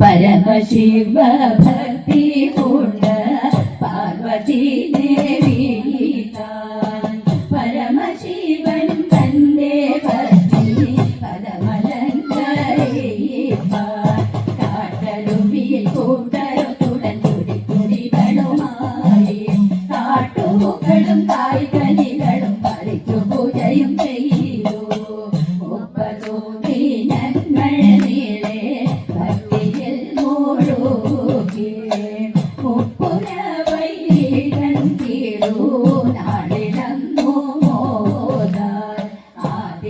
പരമശിവ ഭക്തി കൊണ്ട് പാർവതി ദേവി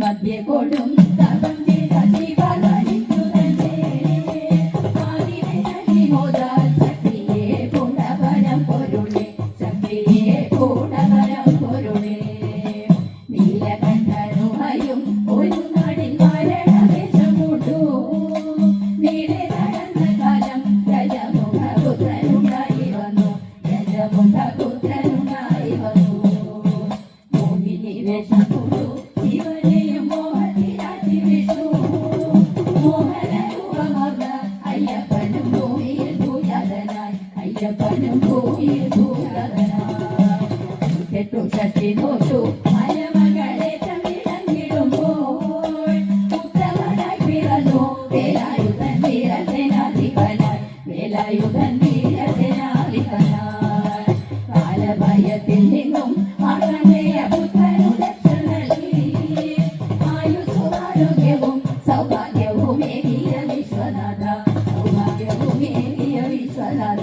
മധ്യ കൊടും ശശിദോഷു മലമകളെ തമിഴങ്ങിടുമ്പോൾ ഉത്തമനായി പിറന്നു വേലായുധൻ വീരസേനാധിപനായി വേലായുധൻ വീരസേനാധിപനായി കാലഭയത്തിൽ നിന്നും അകന്നയ പുത്രനു രക്ഷ നൽകി ആയുസ്വാരോഗ്യവും സൗഭാഗ്യവും ഏകിയ വിശ്വനാഥ സൗഭാഗ്യവും വിശ്വനാഥ.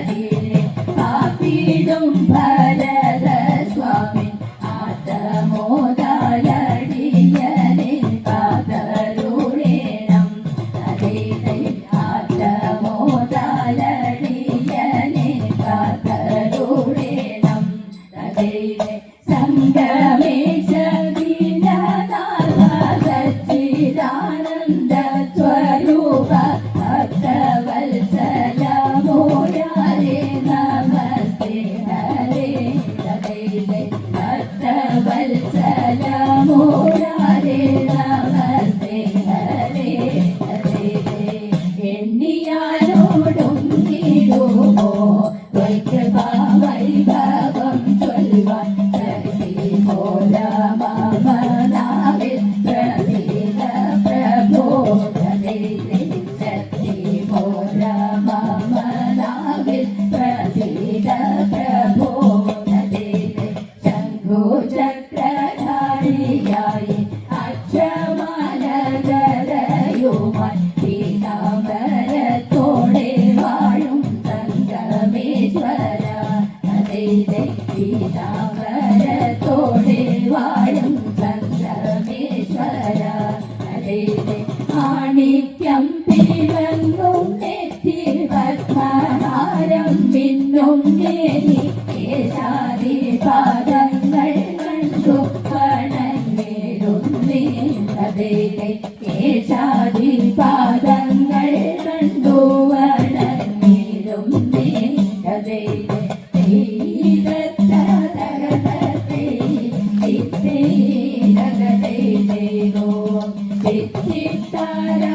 Yeah. വിട്ടിട്ടാര